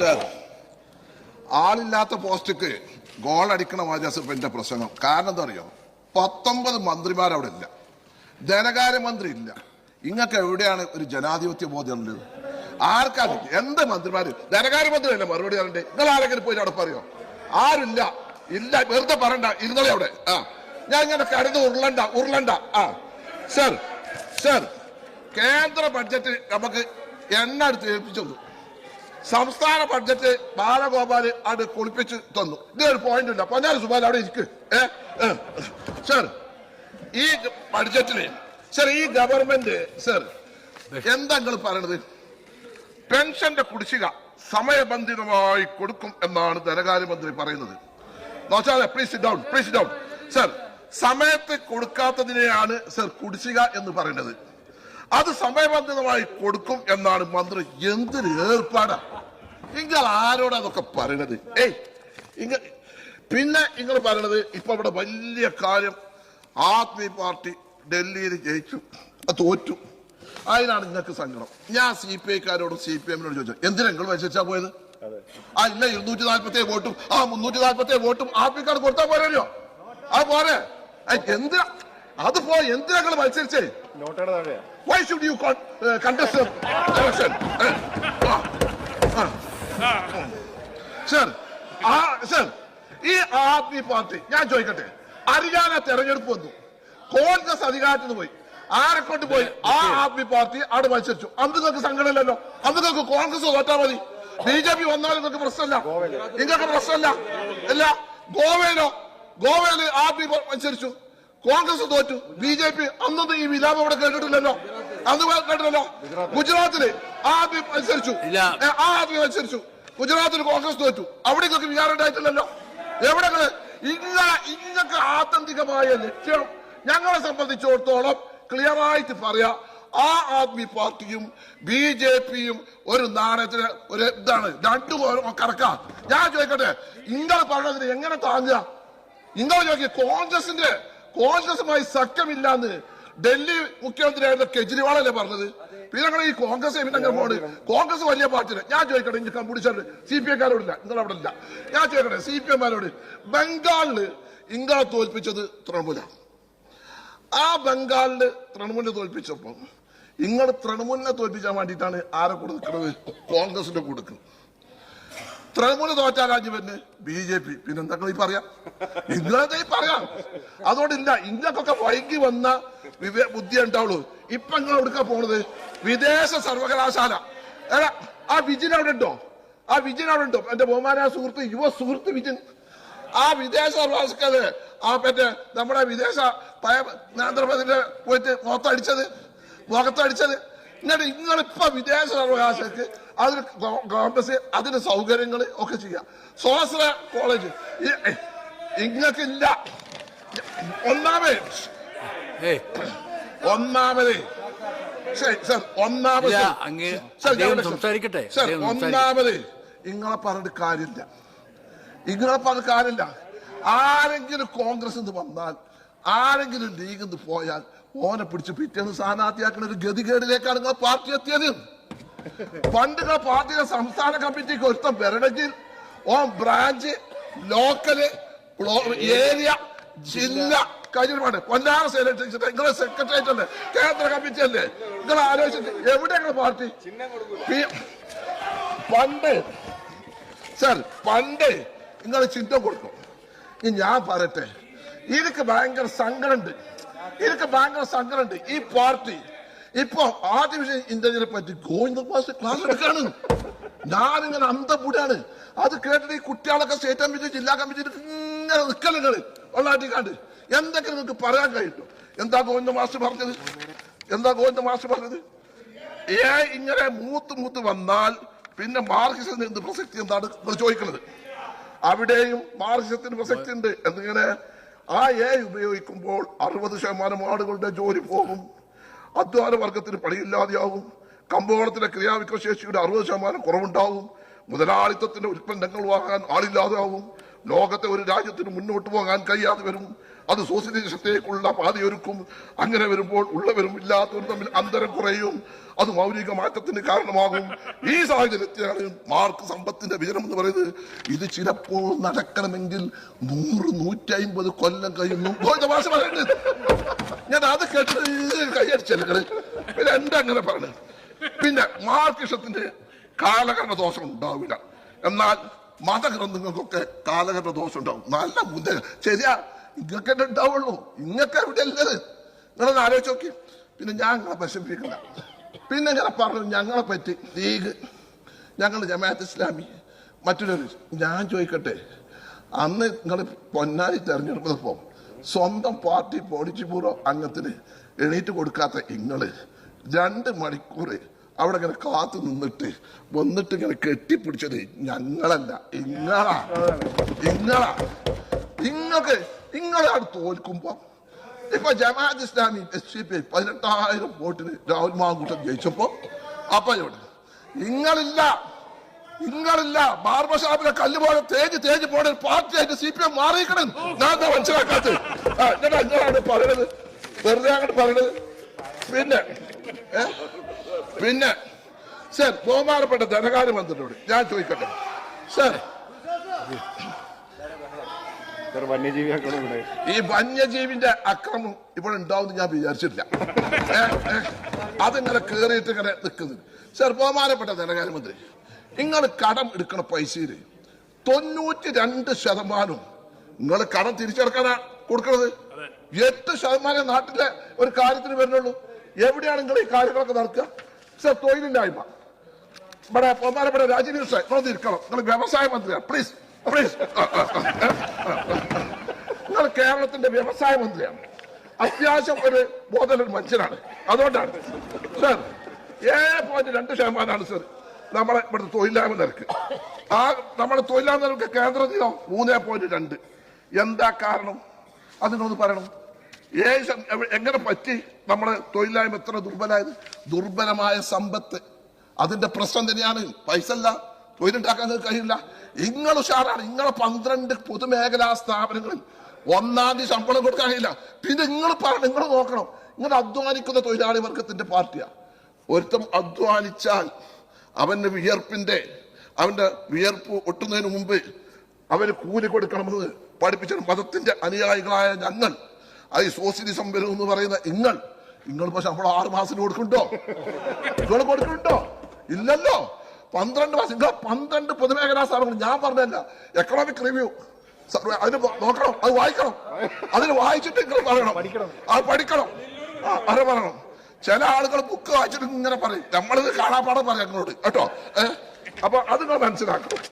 Sir ആളില്ലാത്ത പോസ്റ്റക്ക് goal അടിക്കണ മാജാസ് എന്റെ പ്രസംഗം കാരണം എന്താ അറിയോ? പത്തൊമ്പത് മന്ത്രിമാർ അവിടെ ഇല്ല ധനകാര്യമന്ത്രി ഇല്ല. ഇങ്ങക്ക് എവിടെയാണ് ഒരു ജനാധിപത്യ ബോധം ഉള്ളത്? ആർക്കാണ്? എന്ത് മന്ത്രിമാര്? ധനകാര്യമന്ത്രി അല്ല മറുപടി പറയണ്ടേ നിങ്ങൾ ആരെങ്കിലും പോയി അവിടെ പറയോ? ആരില്ല ഇല്ല വെറുതെ പറണ്ട ഇരുന്നോളെ അവിടെ. ആ. ഞാൻ ഇങ്ങനെ കരുത് ഉരുളണ്ട ഉരുളണ്ട. ആ. സർ സർ കേന്ദ്ര ബഡ്ജറ്റ് നമുക്ക് എണ്ണ എടുത്ത് ഏൽപ്പിച്ചു. സംസ്ഥാന ബഡ്ജറ്റ് ബാലഗോപാൽ അത് കുളിപ്പിച്ച് തന്നു. ഇതൊരു പോയിന്റ് ഇല്ല. പൊന്നാല സുബാൽ അവിടെ ഇരിക്ക്. ഏ. സർ ഈ ബഡ്ജറ്റിൽ സർ ഈ ഗവൺമെന്റ് സർ എന്താ നിങ്ങൾ പറയണത്? പെൻഷന്റെ കുടിശ്ശിക സമയബന്ധിതമായി കൊടുക്കും എന്നാണ് ധനകാര്യമന്ത്രി പറയുന്നത്. Please down please down sir സമയത്ത് കൊടുക്കാത്തതിനെയാണ് സർ കുടിശ്ശിക എന്ന് പറയുന്നത്. അത് സമയബന്ധിതമായി കൊടുക്കും എന്നാണ് മന്ത്രി എന്തൊരു ഏർപ്പാടാ. നിങ്ങൾ ആരോടാ പറയണത്? ഏയ് ഇങ്ങ പിന്നെ നിങ്ങൾ പറയണത് ഇപ്പൊ ഇവിടെ വലിയ കാര്യം ആദ്മി പാർട്ടി ഡൽഹിയിൽ ജയിച്ചു. തോറ്റു. അതിനാണ് നിങ്ങൾക്ക് സങ്കടം. ഞാൻ സി പി ഐക്കാരോടും സി പി എമ്മിനോട് ചോദിച്ചു എന്തിനാ നിങ്ങൾ മത്സരിച്ചാ പോയത്? ആ ഇല്ല ഇരുന്നൂറ്റി നാല്പത്തി വോട്ടും. ആ മുന്നൂറ്റി നാല്പത്തി വോട്ടും ആപ്പിക്കാട് കൊടുത്താൽ പോരല്ലോ. ആ പോരെ. എന്തിനാ? അത് എന്ത് ഞങ്ങൾ മത്സരിച്ചേ? വൈ ഷുഡ് യു കണ്ടസ്റ്റ് ആ സർ ഈ ആദ്മി പാർട്ടി ഞാൻ ചോദിക്കട്ടെ ഹരിയാന തെരഞ്ഞെടുപ്പ് വന്നു. കോൺഗ്രസ് അധികാരത്തിന് പോയി. ആരെ കൊണ്ട് പോയി? ആ ആദ്മി പാർട്ടി അവിടെ മത്സരിച്ചു. അന്ന് നിങ്ങൾക്ക് സങ്കടമില്ലല്ലോ. അന്ന് നിങ്ങൾക്ക് കോൺഗ്രസ് തോറ്റാ മതി. ബി ജെ പി വന്നാലും നിങ്ങൾക്ക് പ്രശ്നമില്ല. നിങ്ങൾക്ക് പ്രശ്നമില്ല. ഇല്ല ഗോവയിലോ ഗോവയിൽ ആദ്മി മത്സരിച്ചു. കോൺഗ്രസ് തോറ്റു. ബി ജെ പി അന്നൊന്നും ഈ വിലാപം അവിടെ കേട്ടിട്ടില്ലല്ലോ. അന്ന് കേട്ടില്ലല്ലോ. ഗുജറാത്തിൽ ആദ്യം മത്സരിച്ചു. ആ ആദ്യം മത്സരിച്ചു. ഗുജറാത്തിൽ കോൺഗ്രസ് തോറ്റു. അവിടെ നിങ്ങൾക്ക് വിചാരം ഉണ്ടായിട്ടില്ലല്ലോ. എവിടെ ഇങ്ങനെ ഇങ്ങക്ക് ആത്യന്തികമായ ലക്ഷ്യം ഞങ്ങളെ സംബന്ധിച്ചിടത്തോളം ക്ലിയർ ആയിട്ട് പറയാ. ആ ആദ്മി പാർട്ടിയും ബി ജെ പിയും ഒരു നാണയത്തിന് ഒരു ഇതാണ്. രണ്ടു കറക്കാം ഞാൻ ചോദിക്കട്ടെ ഇങ്ങനെ പറഞ്ഞതിന് എങ്ങനെ താങ്ങുക? നിങ്ങൾ ചോദിക്കുക കോൺഗ്രസിന്റെ കോൺഗ്രസുമായി സഖ്യമില്ലാന്ന് ഡൽഹി മുഖ്യമന്ത്രിയായിരുന്ന കെജ്രിവാൾ അല്ലേ പറഞ്ഞത്? പിന്നെ ഞങ്ങൾ ഈ കോൺഗ്രസ് പോണ്. കോൺഗ്രസ് വലിയ പാർട്ടിയില്ല ഞാൻ ചോദിക്കട്ടെ ഇനി കമ്മ്യൂണിസ്റ്റ് സി പി എക്കാരോടില്ല നിങ്ങൾ അവിടെ ഇല്ല ഞാൻ ചോദിക്കട്ടെ സി പി എമാരോട് ബംഗാളിൽ ഇങ്ങളെ തോൽപ്പിച്ചത് തൃണമൂല. ആ ബംഗാളിൽ തൃണമൂലിനെ തോൽപ്പിച്ചപ്പോ നിങ്ങൾ തൃണമൂലിനെ തോൽപ്പിക്കാൻ വേണ്ടിയിട്ടാണ് ആരെ കൊടുക്കുന്നത് കോൺഗ്രസിന്റെ കൂടെ നിൽക്കുന്നത് തൃണമൂല തോറ്റാ രാജ്യമെന്ന് ബി ജെ പി. പിന്നെന്താ ഈ പറയാം? ഇന്ത്യ ഈ പറയാം. അതുകൊണ്ടില്ല ഇങ്ങക്കൊക്കെ വൈകി വന്ന വിവേ ബുദ്ധി ഉണ്ടാവുള്ളൂ. ഇപ്പൊ നിങ്ങൾ എടുക്കാൻ പോണത്? വിദേശ സർവകലാശാല. എടാ, ആ വിജിൻ അവിടെ ഉണ്ടോ? ആ വിജിൻ അവിടെ ഉണ്ടോ? എന്റെ ബഹുമാന സുഹൃത്ത് യുവ സുഹൃത്ത് വിജിൻ. ആ വിദേശ സർവകലാശാല ആ മറ്റേ നമ്മുടെ വിദേശ പയ നരേന്ദ്രമോദിന്റെ പോയിട്ട് മുഖത്തടിച്ചത് മുഖത്തടിച്ചത്. എന്നിട്ട് നിങ്ങളിപ്പോ വിദേശ അവകാശത്തിൽ അതിന് കോൺഗ്രസ് അതിന് സൗകര്യങ്ങൾ ഒക്കെ ചെയ്യാം. സ്വാശ്രയ കോളേജ്. ഇങ്ങക്കില്ല. ഒന്നാമത് ഒന്നാമതേ ഒന്നാമത് സംസാരിക്കട്ടെ. ഒന്നാമത് ഇങ്ങളെ പറഞ്ഞിട്ട് കാര്യമില്ല. ഇങ്ങളെ പറഞ്ഞ കാര്യമില്ല. ആരെങ്കിലും കോൺഗ്രസ് വന്നാൽ ആരെങ്കിലും ലീഗ് നിന്ന് പോയാൽ ഓനെ പിടിച്ച് പിറ്റേന്ന് സ്ഥാനാർത്ഥിയാക്കുന്ന ഒരു ഗതികേടിലേക്കാണ് നിങ്ങൾ പാർട്ടി എത്തിയത്. പണ്ട് നിങ്ങൾ പാർട്ടിയുടെ സംസ്ഥാന കമ്മിറ്റിക്ക് ഒരുത്തം വരണമെങ്കിൽ ഓ ബ്രാഞ്ച് ലോക്കൽ ഏരിയ ജില്ല കഴിഞ്ഞിട്ട് കൊല്ലാറ സെക്രട്ടറി നിങ്ങളെ സെക്രട്ടേറിയറ്റ് അല്ലേ? കേന്ദ്ര കമ്മിറ്റി അല്ലേ? നിങ്ങൾ ആലോചിച്ചിട്ട് എവിടെ നിങ്ങൾ പാർട്ടി? പണ്ട് സർ പണ്ട് നിങ്ങൾ ചിഹ്നം കൊടുക്കും. ഞാൻ പറയട്ടെ എനിക്ക് ഭയങ്കര സങ്കടമുണ്ട്. എനിക്ക് ഭയങ്കര സങ്കടമുണ്ട്. ഈ പാർട്ടി ഇപ്പൊ ആർട്ടിഫിഷ്യൽ ഇന്ത്യനെ പറ്റി ഗോവിന്ദ ക്ലാസ് ക്ലാസ് എടുക്കാണ്. ഞാനിങ്ങനെ അന്തപൂടാണ് അത് കേട്ടിട്ട് ഈ കുട്ടികളൊക്കെ സ്റ്റേറ്റ് കമ്മിറ്റി ജില്ലാ കമ്മിറ്റി ഇങ്ങനെ നിൽക്കലുകൾ വെള്ളാട്ടിക്കാണ്ട്. എന്തൊക്കെ നിങ്ങൾക്ക് പറയാൻ കഴിയും എന്താ ഗോവിന്ദ മാസ്റ്റർ പറഞ്ഞത്? എന്താ ഗോവിന്ദ മാസ്റ്റർ പറഞ്ഞത്? ഏ ഇങ്ങനെ മൂത്ത് മൂത്ത് വന്നാൽ പിന്നെ മാർക്സിസത്തിന് എന്ത് പ്രസക്തി എന്താണ്? ചോദിക്കുന്നത് അവിടെയും മാർക്സിസത്തിന് പ്രസക്തി ഉണ്ട് എന്നിങ്ങനെ ആ എ ഉപയോഗിക്കുമ്പോൾ അറുപത് ശതമാനം ആളുകളുടെ ജോലി പോകും. അധ്വാന വർഗത്തിന് പണിയില്ലാതെയാവും കമ്പോളത്തിലെ ക്രിയാവിക്രശേഷിയുടെ അറുപത് ശതമാനം കുറവുണ്ടാവും മുതലാളിത്തത്തിന്റെ ഉൽപ്പന്നങ്ങൾ വാങ്ങാൻ ആളില്ലാതാവും ലോകത്തെ ഒരു രാജ്യത്തിന് മുന്നോട്ട് പോകാൻ കഴിയാതെ വരും. അത് സോഷ്യലിസത്തേക്കുള്ള പാതയൊരുക്കും. അങ്ങനെ വരുമ്പോൾ ഉള്ളവരും ഇല്ലാത്തവരും തമ്മിൽ അന്തരം കുറയും. അത് മൗലിക മാറ്റത്തിന് കാരണമാകും. ഈ സാഹചര്യത്തിലാണ് മാർക്ക് സമ്പത്തിന്റെ വിജനം എന്ന് പറയുന്നത്. ഇത് ചിലപ്പോൾ നടക്കണമെങ്കിൽ നൂറ് നൂറ്റി അമ്പത് കൊല്ലം കഴിയുന്നു. ഭാഷ പറയുന്നത് ഞാൻ അത് കേട്ട് കൈയടിച്ചല്ലേ പിന്നെ എന്താ അങ്ങനെ പറഞ്ഞത് പിന്നെ മാർക്കിഷത്തിന്റെ കാലകരണ ദോഷം ഉണ്ടാവില്ല. എന്നാൽ മതഗ്രന്ഥങ്ങൾക്കൊക്കെ കാലഘട്ട ദോഷം ഉണ്ടാവും. നല്ല മുന്നേ ശരിയാ? ഇങ്ങൊക്കെ ഉണ്ടാവുള്ളൂ. ഇങ്ങക്ക് എവിടെ ഉള്ളത് നിങ്ങളൊന്ന് ആലോചിച്ച് നോക്കി. പിന്നെ ഞാൻ നിങ്ങളെ വിഷമിപ്പിക്കണ്ട. പിന്നെ ഇങ്ങനെ പറഞ്ഞു ഞങ്ങളെ പറ്റി ലീഗ് ഞങ്ങൾ ജമാഅത്ത് ഇസ്ലാമി മറ്റൊരു ഞാൻ ചോദിക്കട്ടെ. അന്ന് നിങ്ങൾ പൊന്നാരി തെരഞ്ഞെടുപ്പപ്പോൾ സ്വന്തം പാർട്ടി പോളിറ്റ് ബ്യൂറോ അംഗത്തിന് എണീറ്റ് കൊടുക്കാത്ത ഇങ്ങൾ രണ്ട് മണിക്കൂർ അവിടെ ഇങ്ങനെ കാത്തു നിന്നിട്ട് വന്നിട്ട് ഇങ്ങനെ കെട്ടിപ്പിടിച്ചത് ഞങ്ങളല്ല. ഇങ്ങളാ. ഇങ്ങളാ. ഇങ്ങൾക്ക് ഇങ്ങളാണ് തോൽക്കുമ്പോൾ ഇപ്പൊ Jamaat Islami S C P പതിനെട്ടായിരം വോട്ടിന് രാഹുൽ മാങ്കൂട്ടം ജയിച്ചപ്പോ അപ്പൊ ഇവിടെ നിങ്ങളില്ല നിങ്ങളില്ല ബാർബർ ഷാപ്പിലെ കല്ല് പോലെ തേഞ്ഞ് പോണ പാർട്ടി പാർട്ടിയായിട്ട് സി പി എം മാറിയിക്കണം ഞാൻ എന്താ ഇങ്ങളാണ് പറയണത്. വെറുതെ അങ്ങോട്ട് പറയണത്. പിന്നെ? പിന്നെ സർ ബഹുമാനപ്പെട്ട ധനകാര്യമന്ത്രിയോട് ഞാൻ ചോദിക്കട്ടെ? സർ ഈ വന്യജീവിന്റെ അക്രമം ഇവിടെ ഉണ്ടാവും ഞാൻ വിചാരിച്ചിട്ടില്ല. അതിങ്ങനെ കേറിയിട്ട് ഇങ്ങനെ നിൽക്കുന്നത് സർ ബഹുമാനപ്പെട്ട ധനകാര്യമന്ത്രി നിങ്ങൾ കടം എടുക്കണ പൈസയിൽ തൊണ്ണൂറ്റി രണ്ട് ശതമാനം നിങ്ങൾ കടം തിരിച്ചെടുക്കാനാ കൊടുക്കണത്? എട്ട് ശതമാനം നാട്ടിലെ ഒരു കാര്യത്തിന് വരുന്നുള്ളൂ. എവിടെയാണ് നിങ്ങൾ ഈ കാര്യങ്ങളൊക്കെ നടക്കുക? സർ തൊഴിലില്ലായ്മ. ഇവിടെ ബഹുമാനപ്പെട്ട രാജീവ് സാർ നിങ്ങൾ ഇരിക്കണം നിങ്ങൾ വ്യവസായ മന്ത്രിയാണ്. പ്ലീസ് പ്ലീസ് നിങ്ങൾ കേരളത്തിന്റെ വ്യവസായ മന്ത്രിയാണ്. അത്യാവശ്യം ഒരു ബോധനൊരു മനുഷ്യനാണ്. അതുകൊണ്ടാണ്. സർ ഏഴ് പോയിന്റ് രണ്ട് ശതമാനമാണ് സർ നമ്മളെ ഇവിടുത്തെ തൊഴിലാമ നിരക്ക്. ആ നമ്മുടെ തൊഴിലായ്മ നിരക്ക് കേന്ദ്രത്തിനോ മൂന്നേ പോയിന്റ് രണ്ട്. എന്താ കാരണം? അതിനൊന്ന് പറയണം. ഏഴ് എങ്ങനെ പറ്റി? നമ്മുടെ തൊഴിലായ്മ എത്ര ദുർബലമായത് ദുർബലമായ സമ്പത്ത്. അതിന്റെ പ്രശ്നം തന്നെയാണ് പൈസ അല്ല. തൊഴിലുണ്ടാക്കാൻ കഴിയില്ല. നിങ്ങൾ ഉഷാറാണ്. നിങ്ങളെ പന്ത്രണ്ട് പൊതുമേഖലാ സ്ഥാപനങ്ങളിൽ ഒന്നാം തീയതി ശമ്പളം കൊടുക്കാൻ കഴിയില്ല. പിന്നെ നിങ്ങൾ പറഞ്ഞു നിങ്ങൾ നോക്കണം. നിങ്ങൾ അധ്വാനിക്കുന്ന തൊഴിലാളി വർഗത്തിന്റെ പാർട്ടിയാണ് ഒരുത്തം അധ്വാനിച്ചാൽ അവന്റെ വിയർപ്പിന്റെ അവന്റെ വിയർപ്പ് ഒട്ടുന്നതിന് മുമ്പ് അവന് കൂലി കൊടുക്കണമെന്ന് പഠിപ്പിച്ച മതത്തിന്റെ അനുയായികളായ ഞങ്ങൾ അത് സോഷ്യലിസം വരും എന്ന് പറയുന്ന നിങ്ങൾ നിങ്ങൾ പക്ഷെ നമ്മൾ ആറ് മാസത്തിന് കൊടുക്കുന്നുണ്ടോ? നിങ്ങൾ കൊടുക്കുന്നുണ്ടോ? ഇല്ലല്ലോ. പന്ത്രണ്ട് മാസം ഇതാ പന്ത്രണ്ട് പൊതുമേഖലാ സ്ഥാപനങ്ങൾ. ഞാൻ പറഞ്ഞല്ല എക്കണോമിക് റിവ്യൂ അതിന് നോക്കണം. അത് വായിക്കണം. അതിന് വായിച്ചിട്ട് നിങ്ങൾ പറയണം. അത് പഠിക്കണം. അത് പറയണം. ചില ആളുകൾ ബുക്ക് വായിച്ചിട്ട് ഇങ്ങനെ പറയും. നമ്മളിത് കാണാപ്പാടം പറയാം നിങ്ങളോട്. കേട്ടോ? ഏഹ് അപ്പൊ അത് നിങ്ങൾ മനസ്സിലാക്കണം.